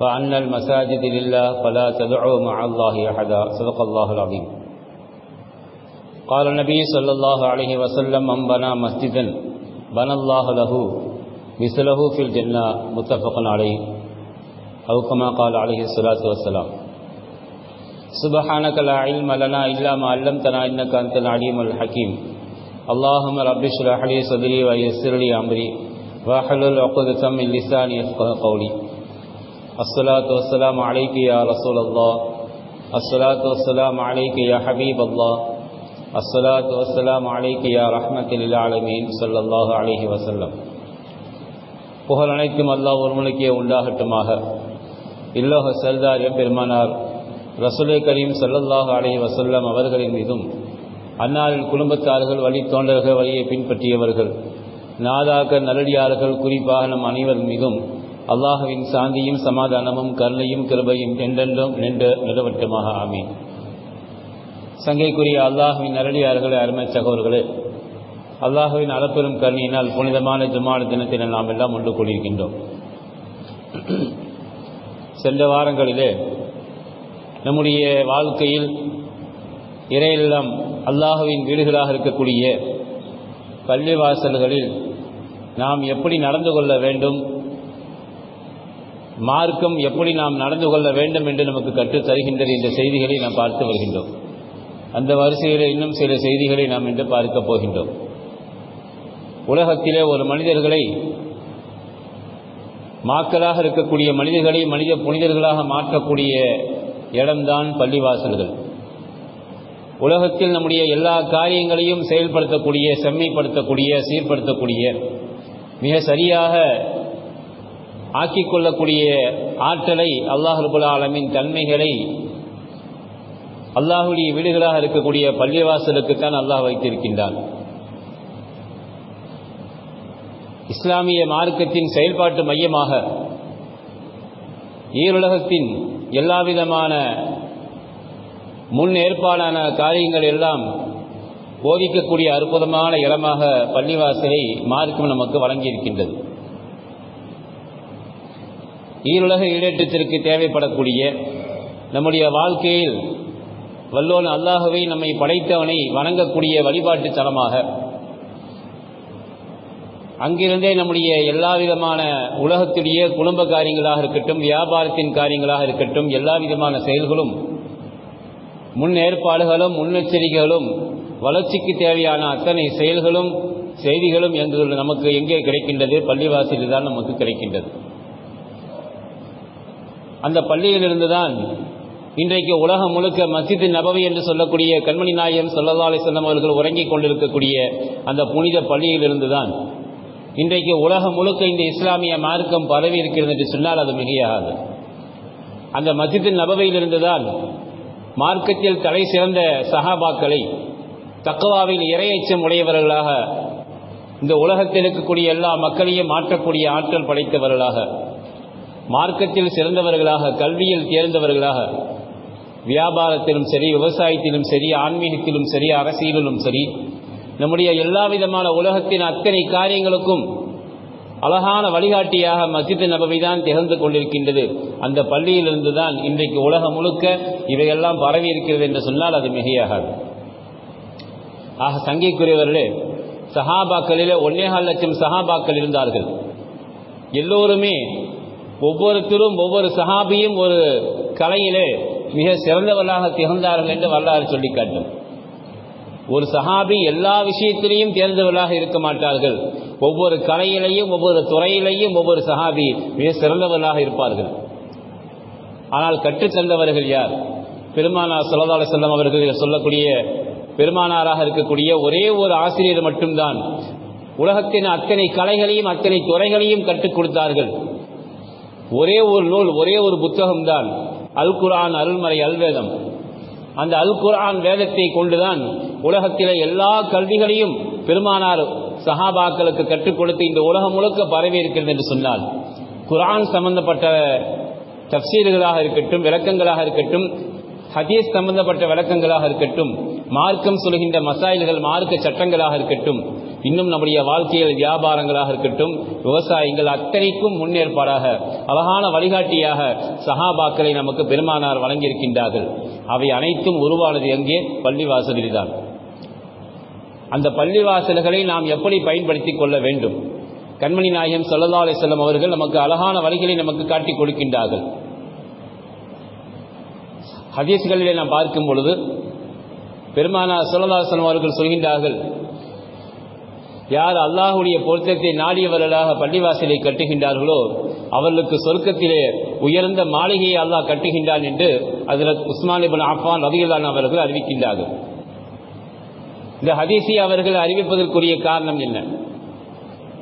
وأن المساجد لله فلا تدعوا مع الله أحدا. صدق الله العظيم. قال النبي صلى الله عليه وسلم من بنى مسجدا بنى الله له مثله في الجنة. متفق عليه. أو كما قال عليه الصلاة والسلام. سبحانك لا علم لنا إلا ما علمتنا إنك أنت العليم الحكيم. اللهم رب اشرح لي صدري ويسر لي أمري. واحلل عقدة من لساني يفقه قولي. الصلاة والسلام عليك يا رسول الله الصلاة والسلام عليك يا حبيب الله الصلاة والسلام عليك يا رحمة للعالمين صلى الله عليه وسلم புகழ் அனைத்தும் அல்லாஹ் ஒருமனுக்கே உண்டாகட்டுமாக இல்லோக செல்தார் எம்பெருமானார் ரசுலை கரீம் சல்லல்லாஹு அலைஹி வசல்லம் அவர்களின் மீதும் அன்னாரின் குடும்பத்தார்கள் வழி தோன்றர்கள் வழியை பின்பற்றியவர்கள் நாதாக்க நல்லடியார்கள் குறிப்பாக நம் அனைவர் மீதும் அல்லாஹுவின் சாந்தியும் சமாதானமும் கருணையும் கிருபையும் என்றென்றும் நின்று நிலவட்டமாக ஆமீன். சங்கைக்குரிய அல்லாஹுவின் நரடியார்களே அருமை சகோதர்களே அல்லாஹுவின் அளப்பெரும் கருணையினால் புனிதமான ஜுமான தினத்தினர் நாம் எல்லாம் ஒன்று கூடியிருக்கின்றோம். சென்ற வாரங்களிலே நம்முடைய வாழ்க்கையில் இறையெல்லாம் அல்லாஹுவின் வீடுகளாக இருக்கக்கூடிய பள்ளிவாசல்களில் நாம் எப்படி நடந்து கொள்ள வேண்டும் மார்க்கம் எப்படி நாம் நடந்து கொள்ள வேண்டும் என்று நமக்கு கற்றுத் தருகின்றது இந்த செய்திகளை நாம் பார்த்து வருகின்றோம். அந்த வரிசையில் இன்னும் சில செய்திகளை நாம் இன்று பார்க்க போகின்றோம். உலகத்திலே ஒரு மனிதர்களை மாக்களாக இருக்கக்கூடிய மனிதர்களை மனித புனிதர்களாக மாற்றக்கூடிய இடம்தான் பள்ளிவாசல்கள். உலகத்தில் நம்முடைய எல்லா காரியங்களையும் செயல்படுத்தக்கூடிய செம்மைப்படுத்தக்கூடிய சீர்படுத்தக்கூடிய மிக சரியாக ஆக்கிக்கொள்ளக்கூடிய ஆற்றலை அல்லாஹ் ஆலமின் தன்மைகளை அல்லாஹுடைய வீடுகளாக இருக்கக்கூடிய பள்ளிவாசலுக்குத்தான் அல்லாஹ் வைத்திருக்கின்றான். இஸ்லாமிய மார்க்கத்தின் செயல்பாட்டு மையமாக ஈருலகத்தின் எல்லாவிதமான முன் ஏற்பாடான காரியங்கள் எல்லாம் போதிக்கக்கூடிய அற்புதமான இடமாக பள்ளிவாசலை மார்க்கம் நமக்கு வழங்கியிருக்கின்றது. ஈருலக ஈடேற்றத்திற்கு தேவைப்படக்கூடிய நம்முடைய வாழ்க்கையில் வல்லோன் அல்லாகவே நம்மை படைத்தவனை வணங்கக்கூடிய வழிபாட்டு தலமாக அங்கிருந்தே நம்முடைய எல்லா விதமான உலகத்துடைய குடும்ப காரியங்களாக இருக்கட்டும் வியாபாரத்தின் காரியங்களாக இருக்கட்டும் எல்லா விதமான செயல்களும் முன்னேற்பாடுகளும் முன்னெச்சரிக்கைகளும் வளர்ச்சிக்கு தேவையான அத்தனை செயல்களும் செய்திகளும் எங்கு நமக்கு எங்கே கிடைக்கின்றது? பள்ளிவாசலில் தான் நமக்கு கிடைக்கின்றது. அந்த பள்ளியிலிருந்து தான் இன்றைக்கு உலகம் முழுக்க மசித் நபவி என்று சொல்லக்கூடிய கண்மணி நாயம் சொல்லல்லா அலிசல்லம் அவர்கள் உறங்கிக் கொண்டிருக்கக்கூடிய அந்த புனித பள்ளியிலிருந்து தான் இன்றைக்கு உலகம் முழுக்க இந்த இஸ்லாமிய மார்க்கம் பரவி இருக்கிறது என்று சொன்னால் அது மிகையாகாது. அந்த மசித் நபவையிலிருந்து தான் மார்க்கத்தில் தலை சிறந்த சஹாபாக்களை தக்குவாவில் இரையச்சம் உடையவர்களாக இந்த உலகத்தில் இருக்கக்கூடிய எல்லா மக்களையும் மாற்றக்கூடிய ஆற்றல் படைத்தவர்களாக மார்க்கத்தில் சிறந்தவர்களாக கல்வியில் தேர்ந்தவர்களாக வியாபாரத்திலும் சரி விவசாயத்திலும் சரி ஆன்மீகத்திலும் சரி அரசியலிலும் சரி நம்முடைய எல்லா விதமான உலகத்தின் அத்தனை காரியங்களுக்கும் அழகான வழிகாட்டியாக மசித் நபவி தான் திகழ்ந்து கொண்டிருக்கின்றது. அந்த பள்ளியிலிருந்து தான் இன்றைக்கு உலகம் முழுக்க இவையெல்லாம் பரவி இருக்கிறது என்று சொன்னால் அது மிகையாகாது. ஆக சங்கைக்குரியவர்களே சஹாபாக்களிலே ஒன்னேகால் லட்சம் சஹாபாக்கள் இருந்தார்கள். எல்லோருமே ஒவ்வொருத்தரும் ஒவ்வொரு சஹாபியும் ஒரு கலையிலே மிக சிறந்தவர்களாக திகழ்ந்தார்கள் என்று வரலாறு சொல்லி காட்டும். ஒரு சஹாபி எல்லா விஷயத்திலையும் தேர்ந்தவர்களாக இருக்க மாட்டார்கள். ஒவ்வொரு கலையிலையும் ஒவ்வொரு துறையிலையும் ஒவ்வொரு சஹாபி மிக சிறந்தவர்களாக இருப்பார்கள். ஆனால் கற்றுத்தந்தவர்கள் யார்? பெருமானார் சொல்லதால செல்லம் அவர்கள் சொல்லக்கூடிய பெருமானாராக இருக்கக்கூடிய ஒரே ஒரு ஆசிரியர் மட்டும்தான். உலகத்தின் அத்தனை கலைகளையும் அத்தனை துறைகளையும் கற்றுக் கொடுத்தார்கள். ஒரே ஒரு நூல் ஒரே ஒரு புத்தகம்தான். அல் குரான் அருள்மறை அல்வேதம். அந்த அல் குரான் வேதத்தை கொண்டுதான் உலகத்திலே எல்லா கல்விகளையும் பெருமானார் சஹாபாக்களுக்கு கற்றுக் கொடுத்து இந்த உலகம் முழுக்க பரவி இருக்கிறது என்று சொன்னால் குரான் சம்பந்தப்பட்ட தப்சீல்களாக இருக்கட்டும் விளக்கங்களாக இருக்கட்டும் ஹதீஸ் சம்பந்தப்பட்ட விளக்கங்களாக இருக்கட்டும் மார்க்கம் சொல்கின்ற மசாயில்கள் மார்க்க சட்டங்களாக இருக்கட்டும் இன்னும் நம்முடைய வாழ்க்கையில் வியாபாரங்களாக இருக்கட்டும் விவசாயங்கள் அத்தனைக்கும் முன்னேற்பாடாக அழகான வழிகாட்டியாக சஹாபாக்களை நமக்கு பெருமானார் வழங்கியிருக்கின்றார்கள். அவை அனைத்தும் உருவானது எங்கே? பள்ளிவாசலில்தான் அந்த பள்ளிவாசல்களை நாம் எப்படி பயன்படுத்தி கொள்ள வேண்டும்? கண்மணி நாயகம் சல்லா அலிஸ்லாம் அவர்கள் நமக்கு அழகான வழிகளை நமக்கு காட்டிக் கொடுக்கின்றார்கள். ஹதீஸ்களிலே நாம் பார்க்கும் பொழுது பெருமானா சொல்லதாசனம் அவர்கள் சொல்கின்றார்கள் யார் அல்லாஹுடைய பொருத்தத்தை நாடியவர்களாக பள்ளிவாசலை கட்டுகின்றார்களோ அவர்களுக்கு சொர்க்கத்திலே உயர்ந்த மாளிகையை அல்லாஹ் கட்டுகின்றான் என்று அதில் உஸ்மான் அஃபான் ரதிகளான் அவர்கள் அறிவிக்கின்றார்கள். இந்த ஹதீஸை அவர்கள் அறிவிப்பதற்குரிய காரணம் என்ன?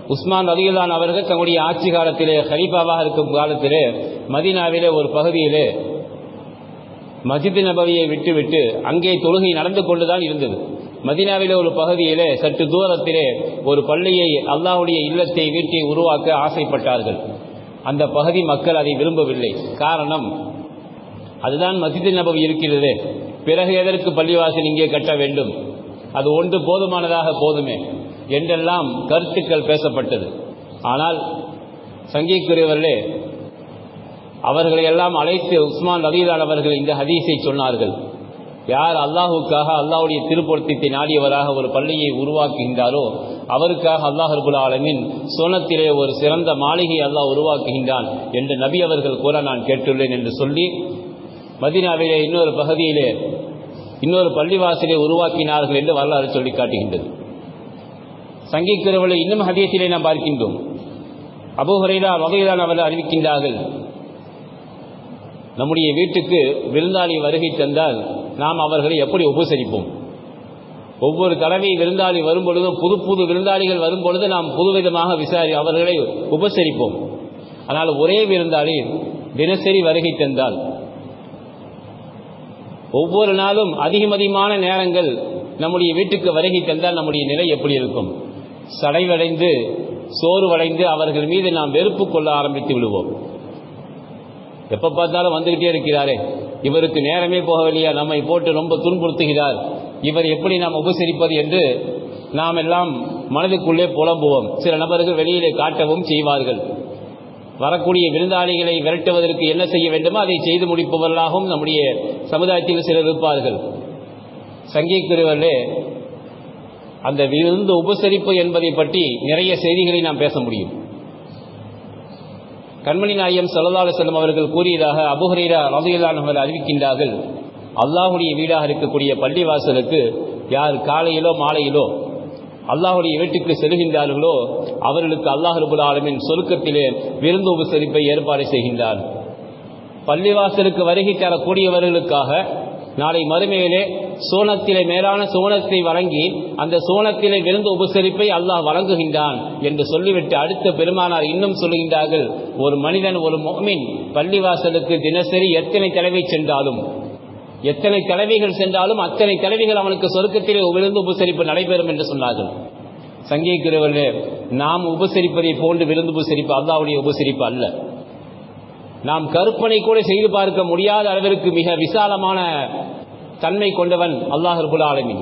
உஸ்மான் ரதியுல்லான் அவர்கள் தங்களுடைய ஆட்சி காலத்திலே ஹரிபாவாக இருக்கும் காலத்திலே மதீனாவிலே ஒரு பகுதியிலே மசித் நபவியை விட்டுவிட்டு அங்கே தொழுகை நடந்து கொண்டுதான் இருந்தது. மதினாவிலே ஒரு பகுதியிலே சற்று தூரத்திலே ஒரு பள்ளியை அல்லாஹுடைய இல்லத்தை வீட்டை உருவாக்க ஆசைப்பட்டார்கள். அந்த பகுதி மக்கள் அதை விரும்பவில்லை. காரணம் அதுதான் மசித் நபம் இருக்கிறது. பிறகு எதற்கு பள்ளிவாசல் இங்கே கட்ட வேண்டும்? அது ஒன்று போதுமானதாக போதுமே என்றெல்லாம் கருத்துக்கள் பேசப்பட்டது. ஆனால் சங்கிக்குரியவர்களே அவர்களை எல்லாம் அழைத்து உஸ்மான் ரலீலான் அவர்கள் இந்த ஹதீஸை சொன்னார்கள். யார் அல்லாஹுக்காக அல்லாஹுடைய திருப்பொருத்தத்தை நாடியவராக ஒரு பள்ளியை உருவாக்குகின்றாரோ அவருக்காக அல்லாஹ் ரபுல் ஆலமின் சோனத்திலே ஒரு சிறந்த மாளிகை அல்லாஹ் உருவாக்குகின்றான் என்று நபி அவர்கள் கூற நான் கேட்டுள்ளேன் என்று சொல்லி மதினாவிலே இன்னொரு பகுதியிலே இன்னொரு பள்ளிவாசலை உருவாக்கினார்கள் என்று வரலாறு சொல்லி காட்டுகின்றது. சங்கிக்கிறவளை இன்னும் ஹதியத்திலே நாம் பார்க்கின்றோம். அபுஹரைதா வகைதான் அவர்கள் அறிவிக்கின்றார்கள் நம்முடைய வீட்டுக்கு விருந்தாளி வருகை தந்தால் நாம் அவர்களை எப்படி உபசரிப்போம்? ஒவ்வொரு தடவை விருந்தாளி வரும் பொழுதும் புது புது விருந்தாளிகள் வரும் பொழுது நாம் புதுவிதமாக விசாரி அவர்களை உபசரிப்போம். ஆனால் ஒரே விருந்தாளி தினசரி வருகை தந்தால் ஒவ்வொரு நாளும் அதிகம் அதிகமான நேரங்கள் நம்முடைய வீட்டுக்கு வருகை தந்தால் நம்முடைய நிலை எப்படி இருக்கும்? சடைவடைந்து சோர்வடைந்து அவர்கள் மீது நாம் வெறுப்பு கொள்ள ஆரம்பித்து விடுவோம். எப்போ பார்த்தாலும் வந்துகிட்டே இருக்கிறாரே. இவருக்கு நேரமே போகவில்லையா? நம்மை போட்டு ரொம்ப துன்புறுத்துகிறார். இவர் எப்படி நாம் உபசரிப்பது என்று நாம் எல்லாம் மனதுக்குள்ளே புலம்புவோம். சில நபர்கள் வெளியிலே காட்டவும் செய்வார்கள். வரக்கூடிய விருந்தாளிகளை விரட்டுவதற்கு என்ன செய்ய வேண்டுமோ அதை செய்து முடிப்பவர்களாகவும் நம்முடைய சமுதாயத்தில் சிலர் இருப்பார்கள். சங்கீக்குரியவர்களே அந்த விருந்து உபசரிப்பு என்பதை பற்றி நிறைய செய்திகளை நாம் பேச முடியும். கண்மணி நாயம் சல்லல்லாஹு செல்லும் அவர்கள் கூறியதாக அபுஹரீரா ரதியல்லான் அறிவிக்கின்றார்கள். அல்லாஹுடைய வீடாக இருக்கக்கூடிய பள்ளிவாசலுக்கு யார் காலையிலோ மாலையிலோ அல்லாஹுடைய வீட்டுக்கு செல்கின்றார்களோ அவர்களுக்கு அல்லாஹ் ரபுல் ஆலமின் சொருக்கத்திலே விருந்து உபசரிப்பை ஏற்பாடு செய்கின்றார். பள்ளிவாசலுக்கு வருகை தரக்கூடியவர்களுக்காக நாளை மறுமையிலே சோனத்திலே மேலான சோனத்தை வழங்கி அந்த சோனத்திலே விருந்து உபசரிப்பை அல்லாஹ் வழங்குகின்றான் என்று சொல்லிவிட்டு அடுத்த பெருமானார் இன்னும் சொல்லுகின்றார்கள் ஒரு மனிதன் ஒரு மோமின் பள்ளிவாசலுக்கு தினசரி எத்தனை தடவை சென்றாலும் எத்தனை தலைவைகள் சென்றாலும் அத்தனை தலைவைகள் அவனுக்கு சொருக்கத்திலே விழுந்து உபசரிப்பு நடைபெறும் என்று சொன்னார்கள். சங்கீக்கிறவர்களே நாம் உபசரிப்பதை போன்று விருந்து உபசரிப்பு அல்லாவுடைய உபசரிப்பு அல்ல. நாம் கற்பனை கூட செய்து பார்க்க முடியாத அளவிற்கு மிக விசாலமான தன்மை கொண்டவன் அல்லாஹ் ரபுல் ஆலமின்.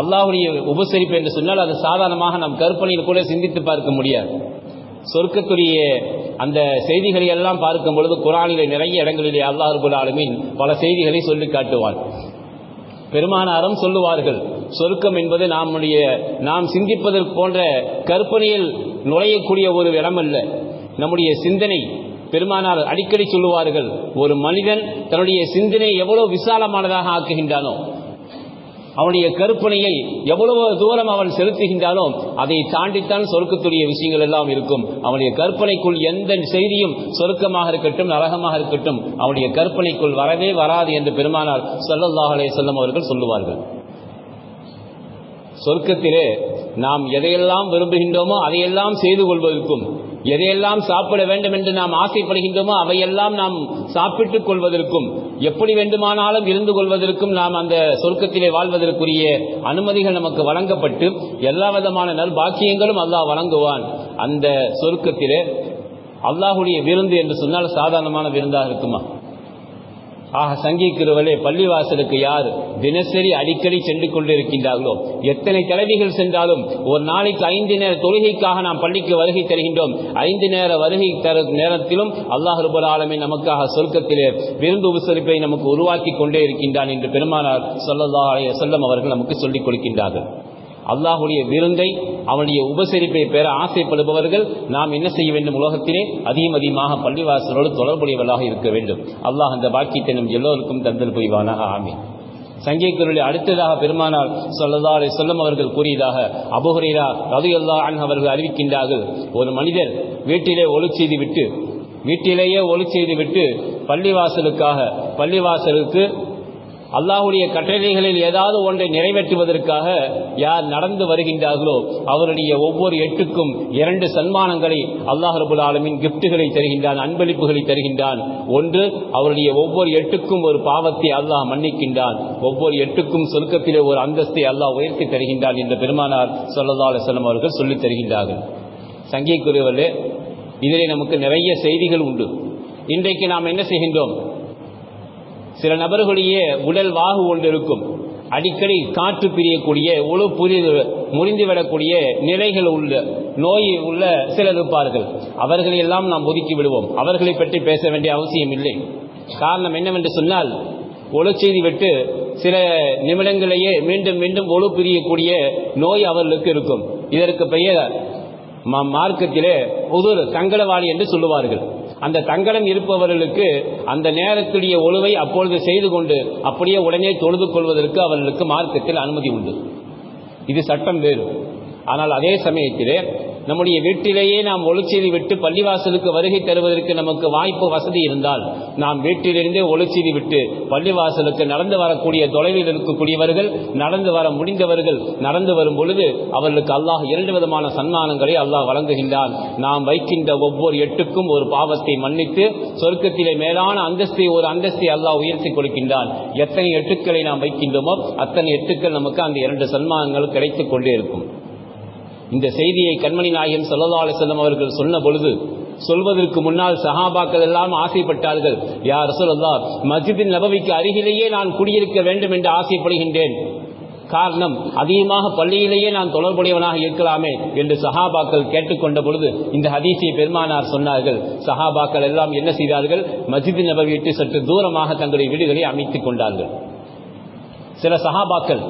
அல்லாஹுடைய உபசரிப்பு என்று சொன்னால் அது சாதாரணமாக நாம் கற்பனையில் கூட சிந்தித்து பார்க்க முடியாது. சொர்க்கத்துடைய அந்த செய்திகளை எல்லாம் பார்க்கும் பொழுது குரானிலே நிறைய இடங்களிலே அல்லாஹ் ரபுல் ஆலமின் பல செய்திகளை சொல்லி காட்டுவான் பெருமானாரும் சொல்லுவார்கள் சொர்க்கம் என்பது நம்முடைய நாம் சிந்திப்பதற்கு போன்ற கற்பனையில் நுழையக்கூடிய ஒரு இடமல்ல. நம்முடைய சிந்தனை பெருமானார் அடிக்கடி சொல்லுவார்கள் ஒரு மனிதன் தன்னுடைய சிந்தனை எவ்வளவு விசாலமானதாக ஆக்குகின்றானோ அவனுடைய கற்பனையை எவ்வளவு தூரம் அவன் செலுத்துகின்றானோ அதை தாண்டித்தான் சொருக்கத்துடைய விஷயங்கள் எல்லாம் இருக்கும். அவனுடைய கற்பனைக்குள் எந்த செய்தியும் சொருக்கமாக இருக்கட்டும் நரகமாக இருக்கட்டும் அவனுடைய கற்பனைக்குள் வரவே வராது என்று பெருமானார் சொல்லல்லாஹ் அலே செல்லம் அவர்கள் சொல்லுவார்கள். சொர்க்கத்திலே நாம் எதையெல்லாம் விரும்புகின்றோமோ அதையெல்லாம் செய்து கொள்வதற்கும் எதையெல்லாம் சாப்பிட வேண்டும் என்று நாம் ஆசைப்படுகின்றோமோ அவையெல்லாம் நாம் சாப்பிட்டுக் கொள்வதற்கும் எப்படி வேண்டுமானாலும் இருந்து கொள்வதற்கும் நாம் அந்த சொர்க்கத்திலே வாழ்வதற்குரிய அனுமதிகள் நமக்கு வழங்கப்பட்டு எல்லா விதமான நல்பாக்கியங்களும் அல்லாஹ் வழங்குவான். அந்த சொர்க்கத்திலே அல்லாஹுடைய விருந்து என்று சொன்னால் சாதாரணமான விருந்தாக இருக்குமா? ஆக சங்கிக்கிறவர்களே பள்ளிவாசலுக்கு யார் தினசரி அடிக்கடி சென்று கொண்டிருக்கின்றார்களோ எத்தனை கிழவிகள் சென்றாலும் ஒரு நாளைக்கு ஐந்து நேர தொழுகைக்காக நாம் பள்ளிக்கு வருகை தருகின்றோம். ஐந்து நேர வருகை தர நேரத்திலும் அல்லாஹ் ரபுல் ஆலமே நமக்காக சொர்க்கத்திலே விருந்து உபசரிப்பை நமக்கு உருவாக்கி கொண்டே இருக்கின்றான் என்று பெருமானார் சொல்லல்லா செல்லம் அவர்கள் நமக்கு சொல்லிக் கொடுக்கின்றார்கள். அல்லாஹுடைய விருந்தை அவனுடைய உபசரிப்பை பெற ஆசைப்படுபவர்கள் நாம் என்ன செய்ய வேண்டும் உலகத்திலே? அதிகம் அதிகமாக பள்ளிவாசலோடு தொடர்புடையவர்களாக இருக்க வேண்டும். அல்லாஹ் அந்த பாக்கியத்தை நம் எல்லோருக்கும் தந்தல் புரிவானாக. ஆமே சங்கீக்குருளை அடுத்ததாக பெருமானார் சொல்லதா சொல்லம் அவர்கள் கூறியதாக அபுஹரீரா ரதையல்லா அன் அவர்கள் அறிவிக்கின்றார்கள். ஒரு மனிதர் வீட்டிலே ஒளி செய்து விட்டு வீட்டிலேயே ஒளி செய்து விட்டு பள்ளிவாசலுக்காக பள்ளிவாசலுக்கு அல்லாஹுடைய கட்டளைகளில் ஏதாவது ஒன்றை நிறைவேற்றுவதற்காக யார் நடந்து வருகின்றார்களோ அவருடைய ஒவ்வொரு எட்டுக்கும் இரண்டு சன்மானங்களை அல்லாஹ் ரபுல் ஆலமின் கிப்டுகளை தருகின்றான் அன்பளிப்புகளை தருகின்றான். ஒன்று அவருடைய ஒவ்வொரு எட்டுக்கும் ஒரு பாவத்தை அல்லாஹ் மன்னிக்கின்றான். ஒவ்வொரு எட்டுக்கும் சொர்க்கத்திலே ஒரு அந்தஸ்தை அல்லாஹ் உயர்த்தி தருகின்றான் என்று பெருமானார் சொல்லதா அலுவலம் அவர்கள் சொல்லித் தருகின்றார்கள். சங்கிக்குரியவர்களே இதிலே நமக்கு நிறைய செய்திகள் உண்டு. இன்றைக்கு நாம் என்ன செய்கின்றோம்? சில நபர்களுடைய உடல் வாகு ஒன்று இருக்கும் அடிக்கடி காற்று பிரியக்கூடிய உழு புரிது முறிந்துவிடக்கூடிய நிலைகள் உள்ள நோய் உள்ள சிலர் இருப்பார்கள். அவர்களை எல்லாம் நாம் ஒதுக்கி விடுவோம். அவர்களை பற்றி பேச வேண்டிய அவசியம் இல்லை. காரணம் என்னவென்று சொன்னால் ஒழு செய்தி விட்டு சில நிமிடங்களையே மீண்டும் மீண்டும் ஒழு பிரியக்கூடிய நோய் அவர்களுக்கு இருக்கும். இதற்கு பெயர் மார்க்கத்திலே உதுர் சங்கடவாளி என்று சொல்லுவார்கள். அந்த தங்கடம் இருப்பவர்களுக்கு அந்த நேரத்துடைய ஒழுவை அப்பொழுது செய்து கொண்டு அப்படியே உடனே தொழுது கொள்வதற்கு அவர்களுக்கு மார்க்கத்தில் அனுமதி உண்டு. இது சட்டம் வேறு. ஆனால் அதே சமயத்திலே நம்முடைய வீட்டிலேயே நாம் ஒளிச்செய்தி விட்டு பள்ளிவாசலுக்கு வருகை தருவதற்கு நமக்கு வாய்ப்பு வசதி இருந்தால் நாம் வீட்டிலிருந்தே ஒளிச்செய்தி விட்டு பள்ளிவாசலுக்கு நடந்து வரக்கூடிய தொலைவில் இருக்கக்கூடியவர்கள் நடந்து வர முடிந்தவர்கள் நடந்து வரும் பொழுது அவர்களுக்கு அல்லாஹ் இரண்டு விதமான சன்மானங்களை அல்லாஹ் வழங்குகின்றான். நாம் வைக்கின்ற ஒவ்வொரு எட்டுக்கும் ஒரு பாவத்தை மன்னித்து சொர்க்கத்திலே மேலான அந்தஸ்தை ஒரு அந்தஸ்தை அல்லாஹ் உயர்த்தி கொடுக்கின்றான். எத்தனை எட்டுக்களை நாம் வைக்கின்றோமோ அத்தனை எட்டுக்கள் நமக்கு அந்த இரண்டு சன்மானங்கள் கிடைத்துக் கொண்டே இருக்கும். இந்த செய்தியை கண்மணி நாயகம் சொல்லலா செல்லம் அவர்கள் சொன்ன பொழுது சொல்வதற்கு முன்னால் சஹாபாக்கள் எல்லாம் ஆசைப்பட்டார்கள் யார் சொல்லா மஸ்ஜிதின் நபவிக்கு அருகிலேயே நான் குடியிருக்க வேண்டும் என்று ஆசைப்படுகின்றேன். காரணம் அதிகமாக பள்ளியிலேயே நான் தொடர்புடையவனாக இருக்கலாமே என்று சஹாபாக்கள் கேட்டுக்கொண்ட பொழுது இந்த ஹதீஸை பெருமானார் சொன்னார்கள். சஹாபாக்கள் எல்லாம் என்ன செய்தார்கள்? மஸ்ஜித் நபவி விட்டு சற்று தூரமாக தங்களுடைய வீடுகளை அமைத்துக் கொண்டார்கள். சில சஹாபாக்கள்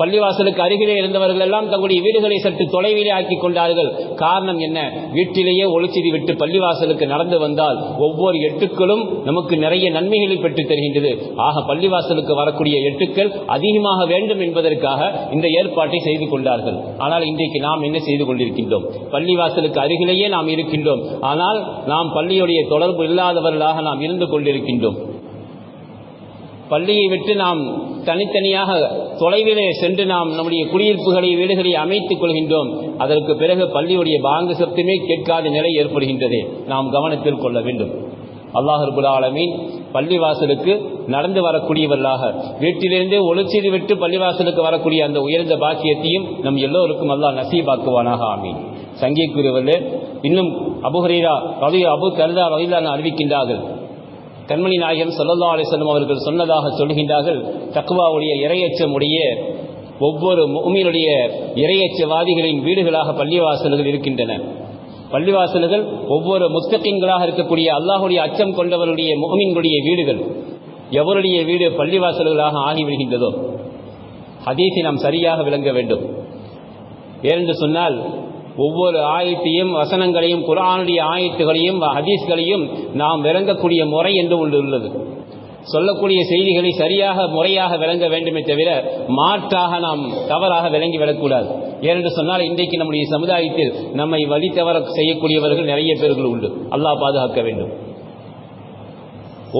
பள்ளிவாசலுக்கு அருகிலே இருந்தவர்கள் எல்லாம் தங்களுடைய வீடுகளை சற்று தொலைவிலே ஆக்கி கொண்டார்கள். காரணம் என்ன? வீட்டிலேயே ஒளிச்சிதி விட்டு பள்ளிவாசலுக்கு நடந்து வந்தால் ஒவ்வொரு எட்டுக்களும் நமக்கு நிறைய நன்மைகளை பெற்றுத் தருகின்றது. ஆக பள்ளிவாசலுக்கு வரக்கூடிய எட்டுக்கள் அதிகமாக வேண்டும் என்பதற்காக இந்த ஏற்பாட்டை செய்து கொண்டார்கள். ஆனால் இன்றைக்கு நாம் என்ன செய்து கொண்டிருக்கின்றோம்? பள்ளிவாசலுக்கு அருகிலேயே நாம் இருக்கின்றோம். ஆனால் நாம் பள்ளியுடைய தொடர்பு இல்லாதவர்களாக நாம் இருந்து கொண்டிருக்கின்றோம். பள்ளியை விட்டு நாம் தனித்தனியாக தொலைவிலே சென்று நாம் நம்முடைய குடியிருப்புகளை வீடுகளை அமைத்துக் கொள்கின்றோம். அதற்கு பிறகு பள்ளியுடைய பாங்கு சப்தமே கேட்காத நிலை ஏற்படுகின்றதே. நாம் கவனத்தில் கொள்ள வேண்டும். அல்லாஹர்புல் ஆலமீன் பள்ளிவாசலுக்கு நடந்து வரக்கூடியவர்களாக வீட்டிலிருந்தே ஒளிச்சீடு விட்டு பள்ளிவாசலுக்கு வரக்கூடிய அந்த உயர்ந்த பாக்கியத்தையும் நம் எல்லோருக்கும் அல்லாஹ் நசீபாக்குவானாக. ஆமீன். சங்கிக்குரியவர்களே இன்னும் அபுஹரீரா ரவி அபு தர்தா ரவிலான அறிவிக்கின்றார்கள். கண்மணி நாயகம் சொல்லல்லா அலிஸ்லம் அவர்கள் சொன்னதாக சொல்கின்றார்கள் தக்குவாவுடைய இரையச்சமுடைய ஒவ்வொரு உமியினுடைய இரையச்சவாதிகளின் வீடுகளாக பள்ளிவாசல்கள் இருக்கின்றன. பள்ளிவாசல்கள் ஒவ்வொரு முஸ்தகின்களாக இருக்கக்கூடிய அல்லாஹுடைய அச்சம் கொண்டவருடைய முகமீன்களுடைய வீடுகள். எவருடைய வீடு பள்ளிவாசல்களாக ஆகிவிடுகின்றதோ ஹதீஸை நாம் சரியாக விளங்க வேண்டும். ஏனென்று சொன்னால் ஒவ்வொரு ஆயத்தையும் வசனங்களையும் குரானுடைய ஆயத்துகளையும் ஹதீஸ்களையும் நாம் விளங்கக்கூடிய முறை என்று ஒன்று உள்ளது. சொல்லக்கூடிய செய்திகளை சரியாக முறையாக விளங்க வேண்டுமே தவிர மாற்றாக நாம் தவறாக விளங்கி விடக்கூடாது. ஏனென்று சொன்னால் இன்றைக்கு நம்முடைய சமுதாயத்தில் நம்மை வழி தவற செய்யக்கூடியவர்கள் நிறைய பேர்கள் உண்டு. அல்லாஹ் பாதுகாக்க வேண்டும்.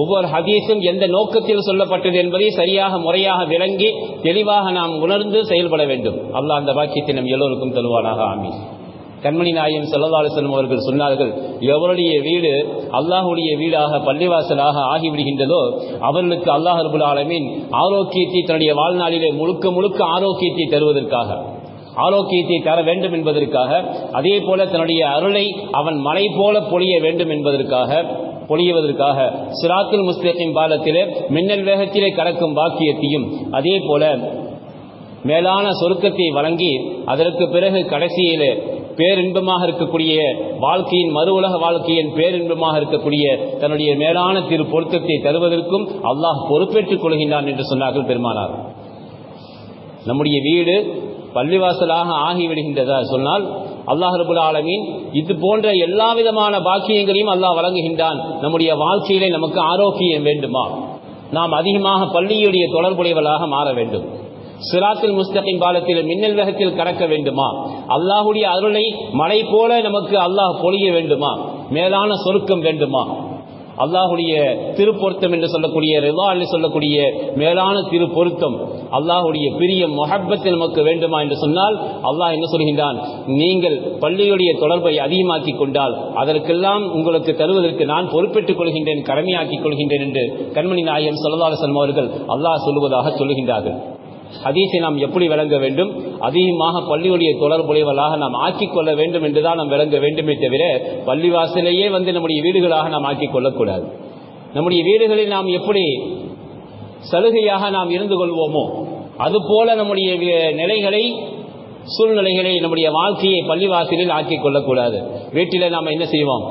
ஒவ்வொரு ஹதீஸும் எந்த நோக்கத்தில் சொல்லப்பட்டது என்பதை சரியாக முறையாக விளங்கி தெளிவாக நாம் உணர்ந்து செயல்பட வேண்டும். அல்லாஹ் அந்த பாக்கியத்தை நம் எல்லோருக்கும் தருவானாக. ஆமீன். கண்மணி நாயம் செல்லதாலசனம் அவர்கள் சொன்னார்கள் எவருடைய வீடு அல்லாஹுடைய வீடாக பள்ளிவாசலாக ஆகிவிடுகின்றதோ அவர்களுக்கு அல்லாஹ் அபுல் ஆலமீன் ஆரோக்கியத்தை தன்னுடைய வாழ்நாளிலே முழுக்க முழுக்க ஆரோக்கியத்தை தருவதற்காக ஆரோக்கியத்தை தர வேண்டும் என்பதற்காக அதே போல தன்னுடைய அருளை அவன் மலை போல பொழிய வேண்டும் என்பதற்காக பொழியுவதற்காக சிராத்துல் முஸ்லிமின் பாலத்திலே மின்னல் வேகத்திலே கடக்கும் பாக்கியத்தையும் அதே போல மேலான சொருக்கத்தை வழங்கி அதற்கு பிறகு கடைசியிலே பேரின்பமாக இருக்கக்கூடிய வாழ்க்கையின் மறு உலக வாழ்க்கையின் பேரின்பமாக இருக்கக்கூடிய தன்னுடைய மேலான திரு பொருத்தத்தை தருவதற்கும் அல்லாஹ் பொறுப்பேற்றுக் கொள்கின்றான் என்று சொன்னார்கள் பெருமானார். நம்முடைய வீடு பள்ளிவாசலாக ஆகிவிடுகின்றதா சொன்னால் அல்லாஹ் ரபுல் ஆலமீன் இது போன்ற எல்லா விதமான பாக்கியங்களையும் அல்லாஹ் வழங்குகின்றான். நம்முடைய வாழ்க்கையிலே நமக்கு ஆரோக்கியம் வேண்டுமா? நாம் அதிகமாக பள்ளியுடைய தொடர்புடையவர்களாக மாற வேண்டும். சிராத்தில் முஸ்தகின் பாலத்தில் மின்னல் வேகத்தில் கடக்க வேண்டுமா? அல்லாஹுடைய அருளை மலை போல நமக்கு அல்லாஹ் பொழிய வேண்டுமா? மேலான சொருக்கம் வேண்டுமா? அல்லாஹுடைய திருப்பொருத்தம் என்று சொல்லக்கூடிய ரிவா என்று சொல்லக்கூடிய மேலான திருப்பொருத்தம் அல்லாஹுடைய பிரிய மொஹப்பத்தில் நமக்கு வேண்டுமா என்று சொன்னால் அல்லாஹ் என்ன சொல்கின்றான்? நீங்கள் பள்ளியுடைய தொடர்பை அதிகமாக்கிக் கொண்டால் அதற்கெல்லாம் உங்களுக்கு தருவதற்கு நான் பொறுப்பேற்றுக் கொள்கின்றேன் கடமையாக்கிக் கொள்கின்றேன் என்று கண்மணி நாயகம் சொல்லதாலசன் அவர்கள் அல்லாஹ் சொல்லுவதாக சொல்லுகின்றார்கள் ஹதீஸை நாம் எப்படி விளங்க வேண்டும்? அதிகமாக பள்ளியுடைய தொடர்புடையவர்களாக நாம் ஆக்கிக் கொள்ள வேண்டும் என்றுதான் நாம் விளங்க வேண்டுமே தவிர பள்ளிவாசலையே வந்து நம்முடைய வீடுகளாக நாம் ஆக்கிக்கொள்ளக்கூடாது நம்முடைய வீடுகளில் நாம் எப்படி சலுகையாக நாம் இருந்து கொள்வோமோ அதுபோல நம்முடைய நிலைகளை சூழ்நிலைகளை நம்முடைய வாழ்க்கையை பள்ளிவாசலில் ஆக்கிக் கொள்ளக்கூடாது. வீட்டிலே நாம் என்ன செய்வோம்?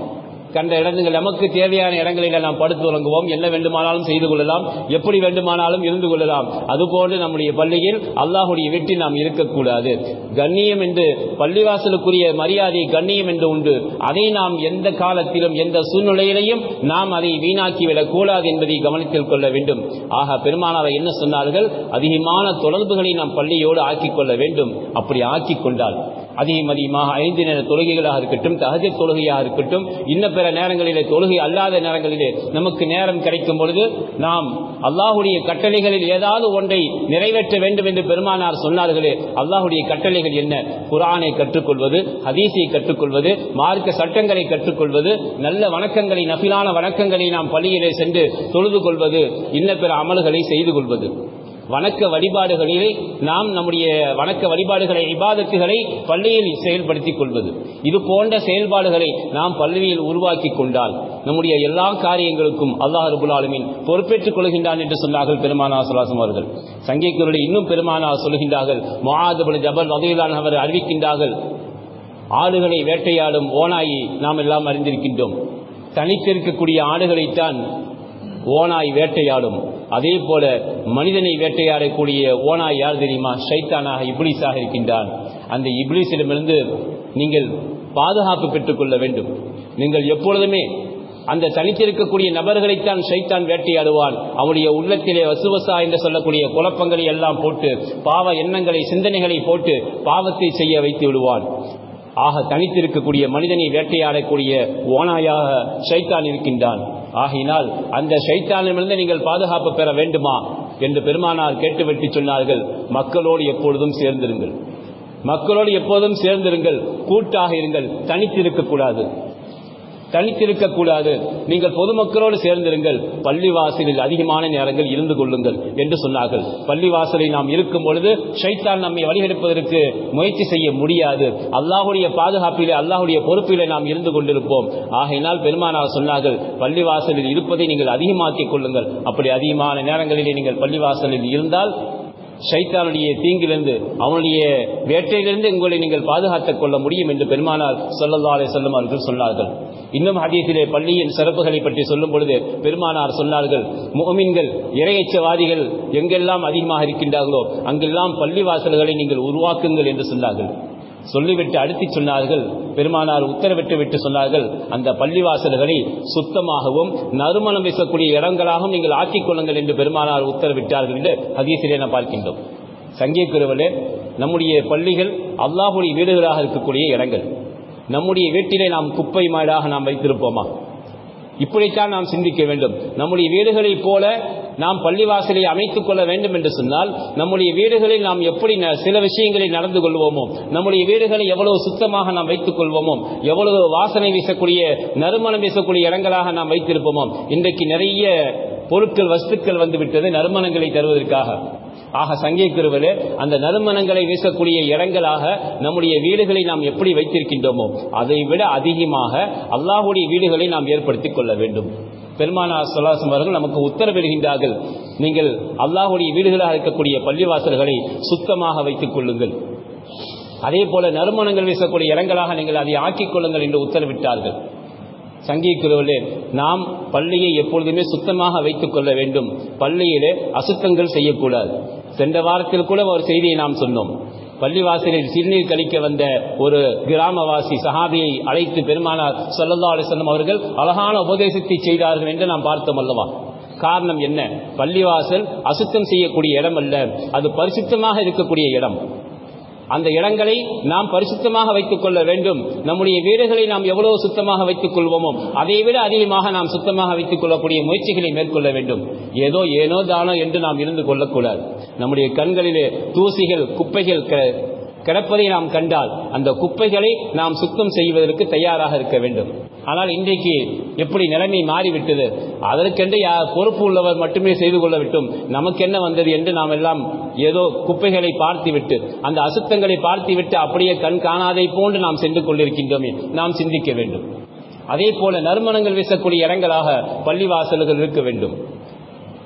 கண்ட இடங்கள் நமக்கு தேவையான இடங்களில் நாம் படுத்து தொடங்குவோம் என்ன வேண்டுமானாலும் செய்து கொள்ளலாம். எப்படி வேண்டுமானாலும் இருந்து கொள்ளலாம். அதுபோன்று நம்முடைய பள்ளியில் அல்லாஹுடைய வீட்டில் நாம் இருக்கக்கூடாது. கண்ணியம் என்று பள்ளிவாசலுக்குரிய மரியாதை கண்ணியம் என்று உண்டு. அதை நாம் எந்த காலத்திலும் எந்த சூழ்நிலையிலையும் நாம் அதை வீணாக்கிவிடக் கூடாது என்பதை கவனத்தில் கொள்ள வேண்டும். ஆக பெருமானார் என்ன சொன்னார்கள்? அதிகமான தொடர்புகளை நாம் பள்ளியோடு ஆக்கிக் கொள்ள வேண்டும். அப்படி ஆக்கிக் கொண்டால் அதிகம் அதிகமாக ஐந்து நேர தொழுகைகளாக இருக்கட்டும் தகஜ தொழுகையாக இருக்கட்டும் இன்ன பிற நேரங்களிலே தொழுகை அல்லாத நேரங்களிலே நமக்கு நேரம் கிடைக்கும் பொழுது நாம் அல்லாஹுடைய கட்டளைகளில் ஏதாவது ஒன்றை நிறைவேற்ற வேண்டும் என்று பெருமானார் சொன்னார்களே அல்லாஹுடைய கட்டளைகள் என்ன? குரானை கற்றுக்கொள்வது ஹதீஸை கற்றுக்கொள்வது மார்க்க சட்டங்களை கற்றுக்கொள்வது நல்ல வணக்கங்களை நபிலான வணக்கங்களை நாம் பள்ளியிலே சென்று தொழுது கொள்வது இன்ன பிற அமல்களை செய்து கொள்வது. வணக்க வழிபாடுகளிலே நாம் நம்முடைய வணக்க வழிபாடுகளை இபாதத்துகளை பள்ளியில் செயல்படுத்திக் கொள்வது. இது போன்ற செயல்பாடுகளை நாம் பள்ளியில் உருவாக்கி கொண்டால் நம்முடைய எல்லா காரியங்களுக்கும் அல்லாஹ் ரபுல் பொறுப்பேற்றுக் கொள்கின்றான் என்று சொன்னார்கள் பெருமானா சுலாசம் அவர்கள். சங்கிக்குருடைய இன்னும் பெருமானா சொல்கின்றார்கள் மொஹாதபுல் ஜபல் வகையிலான அவர் அறிவிக்கின்றார்கள் ஆடுகளை வேட்டையாடும் ஓனாயி நாம் எல்லாம் அறிந்திருக்கின்றோம். தனித்திருக்கக்கூடிய ஆடுகளைத்தான் ஓனாய் வேட்டையாடும். அதே போல மனிதனை வேட்டையாடக்கூடிய ஓனாய் யார் தெரியுமா? ஷைத்தானாக இப்ளீஸாக இருக்கின்றான் அந்த இப்ளீஸிடமிருந்து நீங்கள் பாதுகாப்பு பெற்றுக்கொள்ள வேண்டும். நீங்கள் எப்பொழுதுமே அந்த தனித்திருக்கக்கூடிய நபர்களைத்தான் ஷைத்தான் வேட்டையாடுவான். அவனுடைய உள்ளத்திலே வசுவசா என்று சொல்லக்கூடிய குழப்பங்களை எல்லாம் போட்டு பாவ எண்ணங்களை சிந்தனைகளை போட்டு பாவத்தை செய்ய வைத்து விடுவான். ஆக தனித்திருக்கக்கூடிய மனிதனை வேட்டையாடக்கூடிய ஓனாயாக ஷைத்தான் இருக்கின்றான். ஆகையினால் அந்த ஷைத்தானிலிருந்து நீங்கள் பாதுகாப்பு பெற வேண்டுமா? என்று பெருமானார் கேட்டுவிட்டு சொன்னார்கள். மக்களோடு எப்பொழுதும் சேர்ந்திருங்கள். மக்களோடு எப்போதும் சேர்ந்திருங்கள். கூட்டாக இருங்கள். தனித்திருக்கக்கூடாது. தனித்திருக்கக்கூடாது நீங்கள் பொதுமக்களோடு சேர்ந்திருங்கள். பள்ளிவாசலில் அதிகமான நேரங்கள் இருந்து கொள்ளுங்கள் என்று சொன்னார்கள். பள்ளிவாசலில் நாம் இருக்கும் பொழுது ஷைத்தான் நம்மை வழிகெடுப்பதற்கு முயற்சி செய்ய முடியாது. அல்லாஹுடைய பாதுகாப்பிலே அல்லாஹுடைய பொறுப்பிலே நாம் இருந்து கொண்டிருப்போம். ஆகையினால் பெருமானார் சொன்னார்கள் பள்ளிவாசலில் இருப்பதை நீங்கள் அதிகமாக்கிக் கொள்ளுங்கள். அப்படி அதிகமான நேரங்களிலே நீங்கள் பள்ளிவாசலில் இருந்தால் சைத்தானுடைய தீங்கிலிருந்து அவனுடைய வேட்டையிலிருந்து உங்களை நீங்கள் பாதுகாத்துக் கொள்ள முடியும் என்று பெருமானார் சொல்லல்லாலே அலை செல்லும் அவர்கள் சொன்னார்கள். இன்னும் ஹதீஸிலே பள்ளியின் சிறப்புகளை பற்றி சொல்லும் பொழுது பெருமானார் சொன்னார்கள் முகமின்கள் இரையச்சவாதிகள் எங்கெல்லாம் அதிகமாக இருக்கின்றார்களோ அங்கெல்லாம் பள்ளிவாசல்களை நீங்கள் உருவாக்குங்கள் என்று சொன்னார்கள். சொல்லிவிட்டு அடுத்து சொன்னார்கள். பெருமானார் உத்தரவிட்டு விட்டு சொன்னார்கள் அந்த பள்ளிவாசல்களை சுத்தமாகவும் நறுமணம் வீசக்கூடிய இடங்களாகவும் நீங்கள் ஆக்கிக் கொள்ளுங்கள் என்று பெருமானார் உத்தரவிட்டார்கள் என்று ஹதீசிலே நாம் பார்க்கின்றோம். சங்கீக்குருவிலே நம்முடைய பள்ளிகள் அல்லாஹுடைய வீடுகளாக இருக்கக்கூடிய இடங்கள். நம்முடைய வீட்டிலே நாம் குப்பை மாடாக நாம் வைத்திருப்போமா? இப்படித்தான் நாம் சிந்திக்க வேண்டும். நம்முடைய வீடுகளைப் போல நாம் பள்ளிவாசலை அமைத்துக் கொள்ள வேண்டும் என்று சொன்னால் நம்முடைய வீடுகளில் நாம் எப்படி ந- சில விஷயங்களில் நடந்து கொள்வோமோ நம்முடைய வீடுகளை எவ்வளவு சுத்தமாக நாம் வைத்துக் கொள்வோமோ எவ்வளவு வாசனை வீசக்கூடிய நறுமணம் வீசக்கூடிய இடங்களாக நாம் வைத்திருப்போமோ இன்றைக்கு நிறைய பொருட்கள் வஸ்துக்கள் வந்துவிட்டது நறுமணங்களை தருவதற்காக. ஆக சங்கீக்குருவிலே அந்த நறுமணங்களை வீசக்கூடிய இடங்களாக நம்முடைய வீடுகளை நாம் எப்படி வைத்திருக்கின்றோமோ அதை விட அதிகமாக அல்லாஹுடைய வீடுகளை நாம் ஏற்படுத்திக் கொள்ள வேண்டும். பெருமானா சொல்லாசம் அவர்கள் நமக்கு உத்தரவிடுகின்றார்கள் நீங்கள் அல்லாஹுடைய வீடுகளாக இருக்கக்கூடிய பள்ளிவாசல்களை சுத்தமாக வைத்துக் கொள்ளுங்கள். அதே போல நறுமணங்கள் வீசக்கூடிய இடங்களாக நீங்கள் அதை ஆக்கிக் கொள்ளுங்கள் என்று உத்தரவிட்டார்கள். சங்கீக்குருவிலே நாம் பள்ளியை எப்பொழுதுமே சுத்தமாக வைத்துக் கொள்ள வேண்டும். பள்ளியிலே அசுத்தங்கள் செய்யக்கூடாது. சென்ற வாரத்தில் கூட ஒரு செய்தியை நாம் சொன்னோம். பள்ளிவாசலில் சிறுநீர் கழிக்க வந்த ஒரு கிராமவாசி சஹாபியை அழைத்து பெருமானார் சொல்லல்லா அலிசல்லம் அவர்கள் அழகான உபதேசத்தை செய்தார்கள் என்று நாம் பார்த்தோம் அல்லவா? காரணம் என்ன? பள்ளிவாசல் அசுத்தம் செய்யக்கூடிய இடம் அல்ல அது பரிசுத்தமாக இருக்கக்கூடிய இடம். அந்த இடங்களை நாம் பரிசுத்தமாக வைத்துக் கொள்ள வேண்டும். நம்முடைய வீடுகளை நாம் எவ்வளவு சுத்தமாக வைத்துக் கொள்வோமோ அதை விட அதிகமாக நாம் சுத்தமாக வைத்துக் கொள்ளக்கூடிய முயற்சிகளை மேற்கொள்ள வேண்டும். ஏதோ ஏனோ தானோ என்று நாம் இருந்து கொள்ளக்கூடாது. நம்முடைய கண்களிலே தூசிகள் குப்பைகள் கிடப்பதை நாம் கண்டால் அந்த குப்பைகளை நாம் சுத்தம் செய்வதற்கு தயாராக இருக்க வேண்டும். ஆனால் இன்றைக்கு எப்படி நிலைமை மாறிவிட்டது? அதற்கென்று யா- பொறுப்பு உள்ளவர் மட்டுமே செய்து கொள்ள விட்டும் நமக்கு என்ன வந்தது என்று நாம் எல்லாம் ஏதோ குப்பைகளை பார்த்துவிட்டு அந்த அசுத்தங்களை பார்த்துவிட்டு அப்படியே கண் காணாதை போன்று நாம் சென்று கொண்டிருக்கின்றோமே. நாம் சிந்திக்க வேண்டும். அதே போல நறுமணங்கள் வீசக்கூடிய இடங்களாக பள்ளிவாசல்கள் இருக்க வேண்டும்.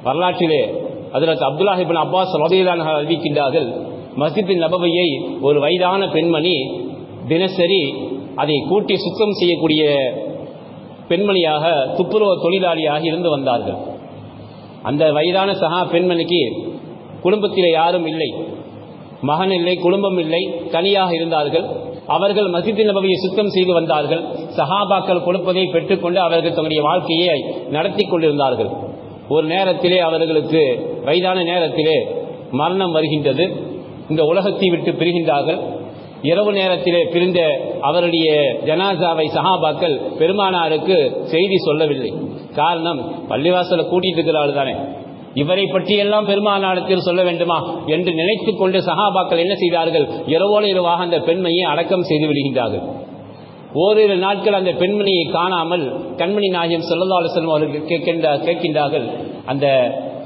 வரலாற்றிலே அதில் அப்துல்லாஹிபின் அப்பாஸ் அறிவிக்கின்றார்கள் மஸ்ஜித் நபவையை ஒரு வயதான பெண்மணி தினசரி அதை கூட்டி சுத்தம் செய்யக்கூடிய பெண்மணியாக துப்புரவு தொழிலாளியாக இருந்து வந்தார்கள். அந்த வயதான சகா பெண்மணிக்கு குடும்பத்தில் யாரும் இல்லை. மகன் இல்லை குடும்பம் இல்லை தனியாக இருந்தார்கள். அவர்கள் மசித் நபவியை சுத்தம் செய்து வந்தார்கள். சஹாபாக்கள் கொடுப்பதை பெற்றுக்கொண்டு அவர்கள் தங்களுடைய வாழ்க்கையை நடத்தி கொண்டிருந்தார்கள். ஒரு நேரத்திலே அவர்களுக்கு வயதான நேரத்திலே மரணம் வருகின்றது. இந்த உலகத்தை விட்டு பிரிகின்றார்கள். இரவு நேரத்திலே பிரிந்த அவருடைய ஜனாசாவை சஹாபாக்கள் பெருமானாருக்கு செய்தி சொல்லவில்லை. காரணம் பள்ளிவாசலை கூட்டிட்டு இருக்கிறாள் தானே. இவரை பற்றியெல்லாம் பெருமானாரத்தில் சொல்ல வேண்டுமா என்று நினைத்து கொண்டு சஹாபாக்கள் என்ன செய்தார்கள்? இரவோடு இரவாக அந்த பெண்மையை அடக்கம் செய்து விடுகின்றார்கள். ஓரிரு நாட்கள் அந்த பெண்மணியை காணாமல் கண்மணி நாயகம் ஸல்லல்லாஹு அவர்கள் கேட்கின்ற கேட்கின்றார்கள். அந்த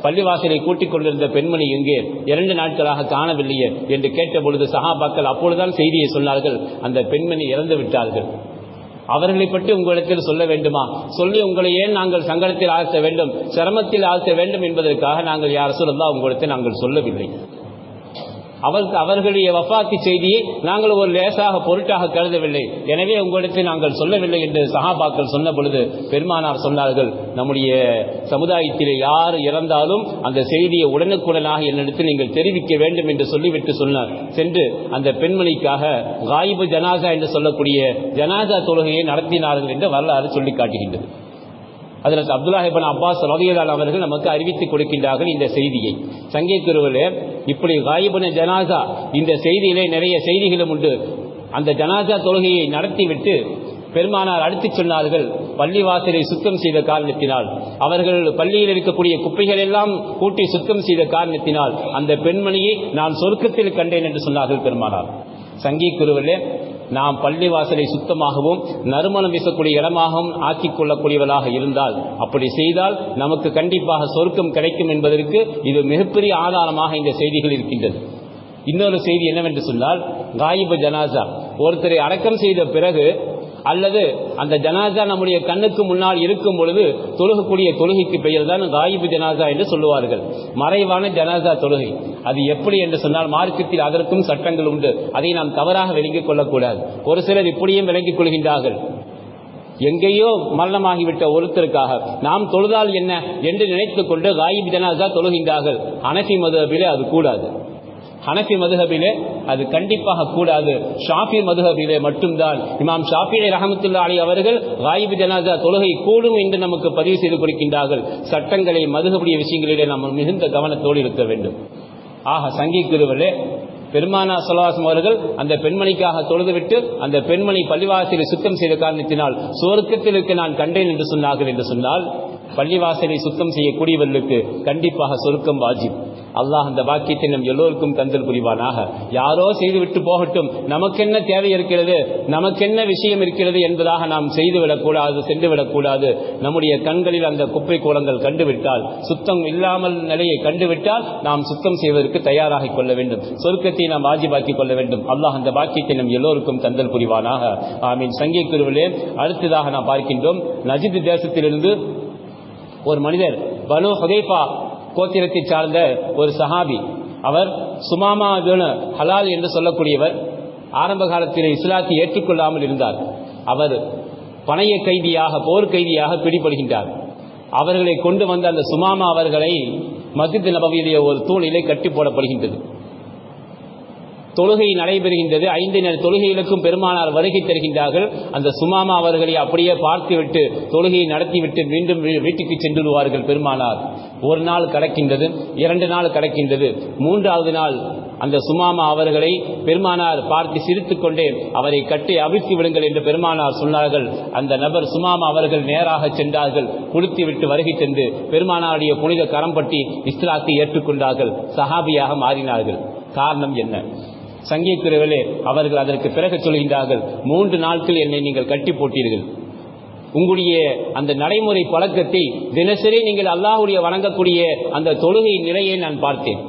பள்ளிவாசலை கூட்டிக் கொண்டிருந்த பெண்மணி எங்கே? இரண்டு நாட்களாக காணவில்லையே என்று கேட்ட பொழுது சஹாபாக்கள் அப்பொழுதுதான் செய்தியை சொன்னார்கள். அந்த பெண்மணி இறந்து விட்டார்கள். அவர்களை பற்றி உங்களிடத்தில் சொல்ல வேண்டுமா? சொல்லி உங்களை ஏன் நாங்கள் சங்கடத்தில் ஆழ்த்த வேண்டும் சிரமத்தில் ஆழ்த்த வேண்டும் என்பதற்காக நாங்கள் யார்? சொல்லலாம் உங்களிடத்தில் நாங்கள் சொல்லவில்லை. அவருக்கு அவர்களுடைய வஃபாத்தி செய்தியை நாங்கள் ஒரு லேசாக பொருட்டாக கருதவில்லை. எனவே உங்களிடத்தை நாங்கள் சொல்லவில்லை என்று சஹாபாக்கள் சொன்ன பொழுது பெருமானார் சொன்னார்கள் நம்முடைய சமுதாயத்தில் யார் இறந்தாலும் அந்த செய்தியை உடனுக்குடனாக என்னிடத்தில் நீங்கள் தெரிவிக்க வேண்டும் என்று சொல்லிவிட்டு சொன்னார். சென்று அந்த பெண்மணிக்காக காயிபு ஜனாசா என்று சொல்லக்கூடிய ஜனாசா தொழுகையை நடத்தினார்கள் என்று வரலாறு சொல்லி காட்டுகின்றது அதில் அப்துல்லாஹிபன் அப்பாஸ் ரதியலால் அவர்கள் நமக்கு அறிவித்துக் கொடுக்கின்றார்கள் இந்த செய்தியை. சங்கே குருவிலே இப்படி காயிபன ஜனாசா இந்த செய்தியிலே நிறைய செய்திகளும் உண்டு. அந்த ஜனாசா தொழுகையை நடத்திவிட்டு பெருமானார் அடுத்து சொன்னார்கள் பள்ளிவாசலை சுத்தம் செய்த காரணத்தினால். அவர்கள் பள்ளியில் இருக்கக்கூடிய குப்பைகள் எல்லாம் கூட்டி சுத்தம் செய்த காரணத்தினால். அந்த பெண்மணியை நான் சொர்க்கத்தில் கண்டேன் என்று சொன்னார்கள் பெருமானார். சங்கி குருவிலே நாம் பள்ளிவாசலை சுத்தமாகவும் நறுமணம் வீசக்கூடிய இடமாகவும் ஆக்கிக் கொள்ளக்கூடியவர்களாக இருந்தால் அப்படி செய்தால் நமக்கு கண்டிப்பாக சொர்க்கம் கிடைக்கும் என்பதற்கு இது மிகப்பெரிய ஆதாரமாக இந்த செய்திகள் இருக்கின்றது. இன்னொரு செய்தி என்னவென்று சொன்னால் காயிபு ஜனாசா. ஒருத்தரை அடக்கம் செய்த பிறகு அல்லது அந்த ஜனாசா நம்முடைய கண்ணுக்கு முன்னால் இருக்கும் பொழுது தொழுகக்கூடிய தொழுகைக்கு பெயர் தான் காயிபு ஜனாசா என்று சொல்லுவார்கள். மறைவான ஜனாசா தொழுகை. அது எப்படி என்று சொன்னால் மார்க்கத்தில் அதற்கும் சட்டங்கள் உண்டு. அதை நாம் தவறாக விளங்கிக் கொள்ளக்கூடாது. ஒரு சிலர் இப்படியும் விளங்கிக் கொள்கின்றார்கள். எங்கேயோ மரணமாகிவிட்ட ஒருத்தருக்காக நாம் தொழுதால் என்ன என்று நினைத்துக் கொண்டு காயிப் ஜனாசா தொழுகின்றார்கள். அனசி மதுபிலே அது கூடாது. ஹனஃபி மதுஹபிலே அது கண்டிப்பாக கூடாது. ஷாஃபி மதுஹபிலே மட்டும்தான். இமாம் ஷாஃபி ரஹமத்துல்லா அலி அவர்கள் காயிபு ஜனாசா தொழுகை கூடும் என்று நமக்கு பதிவு செய்து கொடுக்கின்றார்கள். சட்டங்களை மதுகபுடைய விஷயங்களிலே நாம் மிகுந்த கவனத்தோடு இருக்க வேண்டும். ஆக சங்கி பெருமானா சொல்லாசம் அவர்கள் அந்த பெண்மணிக்காக தொழுதுவிட்டு அந்த பெண்மணி பள்ளிவாசலை சுத்தம் செய்த காரணத்தினால் சுவர்க்கத்தில் நான் கண்டேன் என்று சொன்னார்கள் என்று சொன்னால் பள்ளிவாசலை சுத்தம் செய்யக்கூடியவர்களுக்கு கண்டிப்பாக சொருக்கம் வாஜிப். அல்லாஹ் அந்த பாக்கியத்தை நம் எல்லோருக்கும் தந்தல் புரிவானாக. யாரோ செய்துவிட்டு போகட்டும் நமக்கென்ன தேவை இருக்கிறது நமக்கென்ன விஷயம் இருக்கிறது என்பதாக நாம் செய்துவிடக்கூடாது சென்றுவிடக்கூடாது. நம்முடைய கண்களில் அந்த குப்பை கோலங்கள் கண்டுவிட்டால் சுத்தம் இல்லாமல் நிலையை கண்டுவிட்டால் நாம் சுத்தம் செய்வதற்கு தயாராக கொள்ள வேண்டும். சொர்க்கத்தை நாம் வாஜிபாக்கிக் கொள்ள வேண்டும். அல்லாஹ் அந்த பாக்கியத்தை நம் எல்லோருக்கும் தந்தல் புரிவானாக. ஆமீன். சங்கை குருவிலே அடுத்ததாக நாம் பார்க்கின்றோம். நஜித் தேசத்திலிருந்து ஒரு மனிதர் பனு ஹுதைஃபா கோத்திரத்தை சார்ந்த ஒரு சஹாபி. அவர் சுமாமா ஹலால் என்று சொல்லக்கூடியவர். ஆரம்ப காலத்தில் இஸ்லாத்தை ஏற்றுக்கொள்ளாமல் இருந்தார். அவர் பணைய கைதியாக போர் கைதியாக பிடிபடுகின்றார். அவர்களை கொண்டு வந்த அந்த சுமாமா அவர்களை மஸ்ஜித் நபவியுடைய ஒரு தூணிலே கட்டி போடப்படுகின்றது. தொழுகை நடைபெறுகின்றது. ஐந்து நேர தொழுகைகளுக்கும் பெருமானார் வருகை தருகின்றார்கள். அந்த சுமாமா அவர்களை அப்படியே பார்த்துவிட்டு தொழுகையை நடத்திவிட்டு மீண்டும் வீட்டுக்கு சென்று விடுவார்கள் பெருமானார். ஒரு நாள் கடக்கின்றது இரண்டு நாள் கடக்கின்றது. மூன்றாவது நாள் அந்த சுமாமா அவர்களை பெருமானார் பார்த்து சிரித்துக் கொண்டே அவரை கட்டி அவிழ்த்து விடுங்கள் என்று பெருமானார் சொன்னார்கள். அந்த நபர் சுமாமா அவர்கள் நேராக சென்றார்கள். குளித்து விட்டு வருகை சென்று பெருமானாருடைய புனித கரம் இஸ்லாத்தை ஏற்றுக்கொண்டார்கள். சஹாபியாக மாறினார்கள். காரணம் என்ன? சங்கீத்துறைகளே அவர்கள் அதற்கு பிறகு சொல்கின்றார்கள் மூன்று நாட்கள் என்னை நீங்கள் கட்டி போட்டீர்கள். உங்களுடைய அந்த நடைமுறை பழக்கத்தை தினசரி நீங்கள் அல்லாஹ்வுடைய வணங்கக்கூடிய அந்த தொழுகை நிலையை நான் பார்த்தேன்.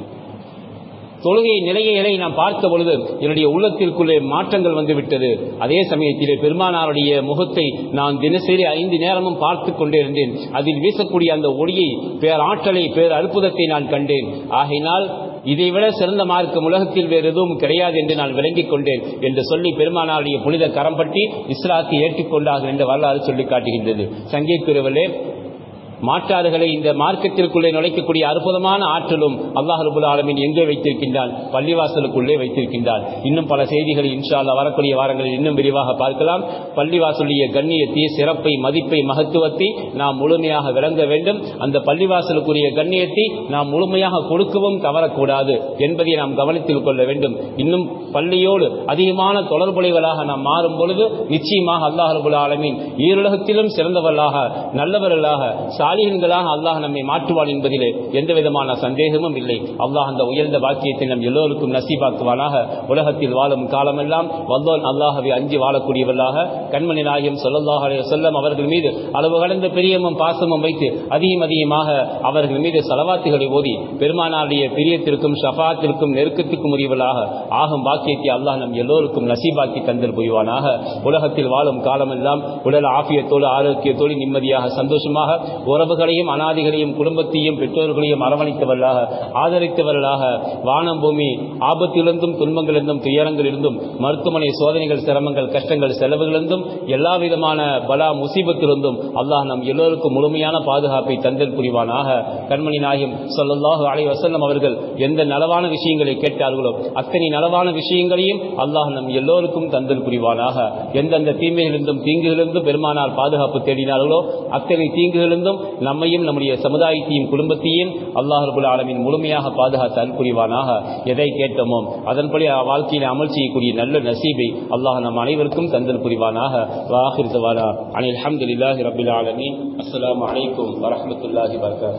தொழுகை நிலையை நான் பார்த்த பொழுது என்னுடைய உள்ளத்திற்குள்ளே மாற்றங்கள் வந்துவிட்டது. அதே சமயத்திலே பெருமானாருடைய முகத்தை நான் தினசரி ஐந்து நேரமும் பார்த்து கொண்டே இருந்தேன். அதில் வீசக்கூடிய அந்த ஒளியை பேராற்றலை பேர் அற்புதத்தை நான் கண்டேன். ஆகையினால் இதைவிட சிறந்த மார்க்கம் உலகத்தில் வேறு எதுவும் கிடையாது என்று நான் விளங்கிக் கொண்டேன் என்று சொல்லி பெருமானாருடைய புனித கரம் பற்றி இஸ்லாத்தை ஏற்றுக்கொண்டார்கள் என்று வரலாறு சொல்லி காட்டுகின்றது. சங்கீத் மாற்றாறுகளை இந்த மார்க்கத்திற்குள்ளே நுழைக்கக்கூடிய அற்புதமான ஆற்றலும் அல்லாஹ் ரபுல் ஆலமின் எங்கே வைத்திருக்கின்றான்? பள்ளிவாசலுக்குள்ளே வைத்திருக்கின்றான். இன்னும் பல செய்திகளை இன்ஷால்லா வரக்கூடிய வாரங்களில் இன்னும் விரிவாக பார்க்கலாம். பள்ளிவாசலுடைய கண்ணியத்தை சிறப்பை மதிப்பை மகத்துவத்தை நாம் முழுமையாக விளங்க வேண்டும். அந்த பள்ளிவாசலுக்குரிய கண்ணியத்தை நாம் முழுமையாக கொடுக்கவும் தவறக்கூடாது என்பதை நாம் கவனத்தில் கொள்ள வேண்டும். இன்னும் பள்ளியோடு அதிகமான தொடர்புடையவர்களாக நாம் மாறும் பொழுது நிச்சயமாக அல்லாஹ் ரபுல் ஆலமின் ஈருலகத்திலும் சிறந்தவர்களாக நல்லவர்களாக சாலிகன்களாக அல்லாஹ் நம்மை மாற்றுவாள் என்பதில் எந்த விதமான சந்தேகமும் இல்லை. அல்லாஹ் அந்த உயர்ந்த பாக்கியத்தை நம் எல்லோருக்கும் நசீபாக்குவானாக. உலகத்தில் வாழும் காலமெல்லாம் வல்லோன் அல்லாஹவை அஞ்சி வாழக்கூடியவர்களாக கண்மணி நாயகம் சொல்லல்லாஹ் செல்லம் அவர்கள் மீது அளவு கடந்த பிரியமும் பாசமும் வைத்து அதிகம் அதிகமாக அவர்கள் மீது செலவாத்துகளை ஓதி பெருமானாருடைய பிரியத்திற்கும் ஷஃபாத்திற்கும் நெருக்கத்திற்கும் உரியவர்களாக ஆகும் பாக்கியத்தை அல்லாஹ் நம் எல்லோருக்கும் நசீபாக்கி தந்தல் புரிவானாக. உலகத்தில் வாழும் காலமெல்லாம் உடல் ஆபியத்தோடு ஆரோக்கியத்தோடு நிம்மதியாக சந்தோஷமாக உறவுகளையும் அனாதிகளையும் குடும்பத்தையும் பெற்றோர்களையும் அரவணைத்தவர்களாக ஆதரித்தவர்களாக வானம் பூமி ஆபத்திலிருந்தும் துன்பங்களிலிருந்தும் துயரங்களிலிருந்தும் மருத்துவமனை சோதனைகள் சிரமங்கள் கஷ்டங்கள் செலவுகளிலிருந்தும் எல்லா விதமான பலா முசீபத்திலிருந்தும் அல்லாஹ் நம் எல்லோருக்கும் முழுமையான பாதுகாப்பை தந்தல் புரிவானாக. கண்மணி நாயகம் சொல்லல்லாஹு அலை வசல்லம் அவர்கள் எந்த நலவான விஷயங்களை கேட்டார்களோ அத்தனை நலவான விஷயங்களையும் அல்லாஹ் நம் எல்லோருக்கும் தந்தல் புரிவானாக. எந்தெந்த தீமைகளிலிருந்தும் தீங்குகளிலிருந்தும் பெருமானார் பாதுகாப்பு தேடினார்களோ அத்தனை தீங்குகளிலிருந்தும் நம்மையும் நம்முடைய சமுதாயத்தையும் குடும்பத்தையும் அல்லாஹ் ஆலமின் முழுமையாக பாதுகாத்து அன்புரிவானாக. புரிவானாக எதை கேட்டோமோ அதன்படி வாழ்க்கையில் அமல் செய்யக்கூடிய நல்ல நசீபை அல்லாஹ் நம் அனைவருக்கும் தந்தல் புரிவானாக. வாஹிர் தவாலா அனில் அல்ஹம்துலில்லாஹி ரபில் ஆலமீன். அஸ்ஸலாமு அலைக்கும் வரஹ்மத்துல்லாஹி வபரகாத்துஹு